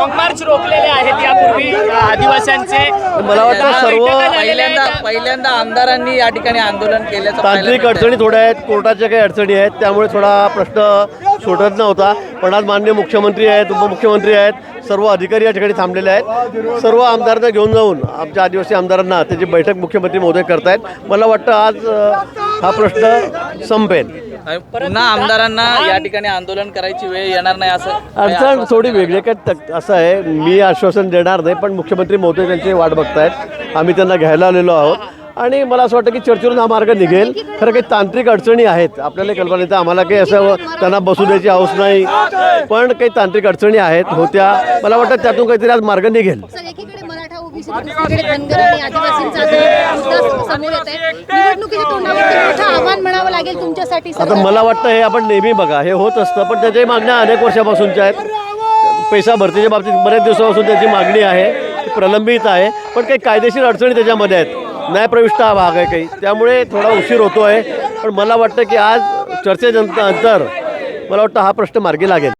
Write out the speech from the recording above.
Long march रोखलेले आहेत यापूर्वी अ, आदिवासींचे. मला वाटतं सर्व पहिल्यांदा. पहिल्यांदा आमदारांनी या ठिकाणी आंदोलन पाहायला तांत्रिक. अडचणी थोड्या आहेत कोर्टाच्या काही अडचणी आहेत त्यामुळे थोडा प्रश्न सुटत नव्हता. पण आज माननीय मुख्यमंत्री आहेत उपमुख्यमंत्री आहेत सर्व अधिकारी या ठिकाणी थांबलेले आहेत. सर्व आमदारांना घेऊन जाऊन आमच्या आदिवासी आमदारांना त्याची बैठक मुख्यमंत्री महोदय करतायत. मला वाटतं आज हा प्रश्न संपेल. पुन्हा आमदारांना या ठिकाणी आंदोलन करायची वेळ येणार नाही असं काही अडचण आश्वासन थोडी वेगळी काय तक- असं आहे. मी आश्वासन देणार नाही पण मुख्यमंत्री महोदय त्यांची वाट बघतायत. आम्ही त्यांना घ्यायला आलेलो आहोत. आणि मला असं वाटतं की चर्चेवरून हा मार्ग निघेल. खरं काही तांत्रिक अडचणी आहेत. आपल्याला कल्पना येतं आम्हाला काही असं त्यांना बसू द्यायची हौस नाही. पण काही तांत्रिक अडचणी आहेत होत्या. मला वाटतं त्यातून काहीतरी आज मार्ग निघेल. सर एकीकडे मराठा ओबीसी दुसरीकडे धनगर आणि आदिवासींचा जो मुद्दा समोर येत आहे निवडणुकीच्या म्हणावं आता मला वाटतं हे आपण नेहमी बघा. हे होत असतं पण त्याच्याही मागण्या अनेक वर्षापासूनच्या आहेत. पैसा भरतीच्या बाबतीत बऱ्याच दिवसापासून त्याची मागणी आहे ती प्रलंबित आहे पण काही कायदेशीर अडचणी त्याच्यामध्ये आहेत. न्यायप्रविष्ट हा भाग आहे काही. त्यामुळे थोडा उशीर होतो आहे पण मला वाटतं की आज चर्चेनंतर मला वाटतं हा प्रश्न मार्गी लागेल.